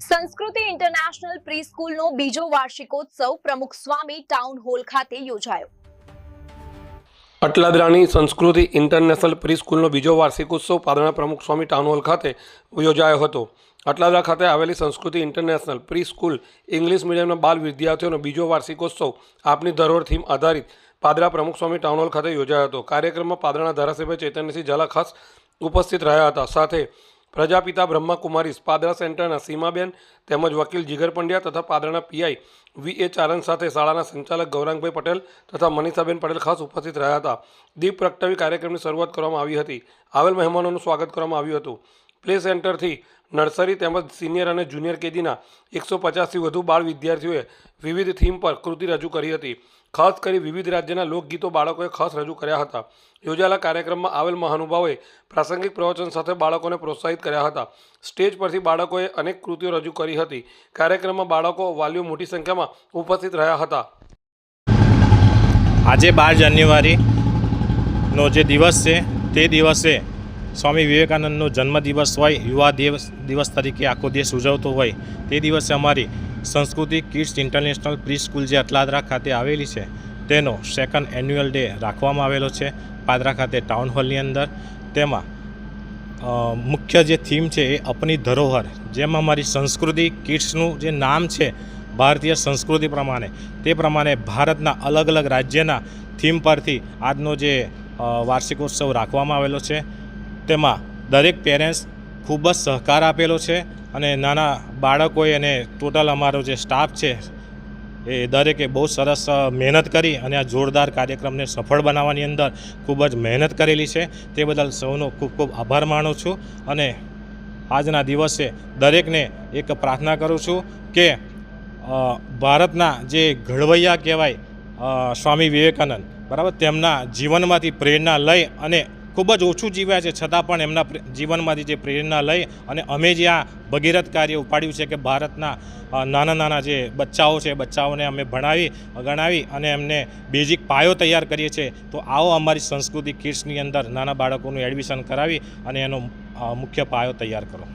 સંસ્કૃતિ international pre સ્કૂલનો બીજો વાર્ષિકોત્સવ પ્રમુખ સ્વામી ટાઉન હોલ ખાતે યોજાયો. અટલાદરાની સંસ્કૃતિ ઇન્ટરનેશનલ પ્રી સ્કૂલનો બીજો વાર્ષિકોત્સવ પાદરના પ્રમુખ સ્વામી ટાઉન હોલ ખાતે યોજાયો હતો. અટલાદરા ખાતે આવેલી Sanskriti international pre school English મીડિયમના બાલ વિદ્યાર્થીઓનો બીજો વાર્ષિકોત્સવ આપની ધરોહર થીમ આધારિત પાદરા પ્રમુખ સ્વામી ટાઉન હોલ ખાતે યોજાયો હતો. કાર્યક્રમમાં પાદરાના ધારાસભ્ય ચૈતન્યસિંહ ઝાલા ખાસ ઉપસ્થિત રહ્યા હતા. સાથે પ્રજાપિતા બ્રહ્માકુમારી પાદરા સેન્ટરના સીમાબેન તેમજ વકીલ જીગર પંડ્યા તથા પાદરાના પીઆઈ વી એ ચારંગ સાથે શાળાના સંચાલક ગૌરાંગભાઈ પટેલ તથા મનીષાબેન પટેલ ખાસ ઉપસ્થિત રહ્યા હતા. દીપ પ્રગટાવી કાર્યક્રમની શરૂઆત કરવામાં આવી હતી. આવેલ મહેમાનોનું સ્વાગત કરવામાં આવ્યું હતું. પ્લે સેન્ટરથી નર્સરી તેમજ સિનિયર અને જુનિયર કેજીના એકસો પચાસથી વધુ બાળ વિદ્યાર્થીઓએ વિવિધ થીમ પર કૃતિ રજૂ કરી હતી. ખાસ કરી વિવિધ રાજ્યના લોકગીતો બાળકોએ ખાસ રજૂ કર્યા હતા. યોજાયેલા કાર્યક્રમમાં આવેલ મહાનુભાવોએ પ્રાસંગિક પ્રવચન સાથે બાળકોને પ્રોત્સાહિત કર્યા હતા. સ્ટેજ પરથી બાળકોએ અનેક કૃતિઓ રજૂ કરી હતી. કાર્યક્રમમાં બાળકો વાલીઓ મોટી સંખ્યામાં ઉપસ્થિત રહ્યા હતા. આજે બાર જાન્યુઆરીનો જે દિવસ છે, તે દિવસે સ્વામી વિવેકાનંદનો જન્મદિવસ હોય, યુવા દિવસ દિવસ તરીકે આખો દેશ ઉજવતો હોય, તે દિવસે અમારી સંસ્કૃતિ કિડ્સ ઇન્ટરનેશનલ પ્રી સ્કૂલ જે અટલાદરા ખાતે આવેલી છે, તેનો સેકન્ડ એન્યુઅલ ડે રાખવામાં આવેલો છે, પાદરા ખાતે ટાઉન હોલની અંદર. તેમાં મુખ્ય જે થીમ છે એ અપની ધરોહર, જેમાં અમારી સંસ્કૃતિ કિડ્સનું જે નામ છે, ભારતીય સંસ્કૃતિ પ્રમાણે, તે પ્રમાણે ભારતના અલગ અલગ રાજ્યના થીમ પરથી આજનો જે વાર્ષિકોત્સવ રાખવામાં આવેલો છે. તેમાં દરેક પેરેન્ટ્સ ખૂબ જ સહકાર આપેલો છે અને નાના બાળકોએ અને ટોટલ અમારો જે સ્ટાફ છે, એ દરેકે બહુ સરસ મહેનત કરી અને આ જોરદાર કાર્યક્રમને સફળ બનાવવાની અંદર ખૂબ જ મહેનત કરેલી છે. તે બદલ સૌનો ખૂબ ખૂબ આભાર માનું છું અને આજના દિવસે દરેકને એક પ્રાર્થના કરું છું કે ભારતના જે ઘડવૈયા કહેવાય સ્વામી વિવેકાનંદ, બરાબર, તેમના જીવનમાંથી પ્રેરણા લઈ અને ખૂબ જ ઓછું જીવ્યા છે, છતાં પણ એમના જીવનમાંથી જે પ્રેરણા લઈ અને અમે જે આ ભગીરથ કાર્ય ઉપાડ્યું છે કે ભારતના નાના નાના જે બચ્ચાઓ છે, બચ્ચાઓને અમે ભણાવી ગણાવી અને એમને બેઝિક પાયો તૈયાર કરીએ છીએ, તો આવો અમારી સંસ્કૃતિ કિડ્સની અંદર નાના બાળકોનું એડમિશન કરાવી અને એનો મુખ્ય પાયો તૈયાર કરો.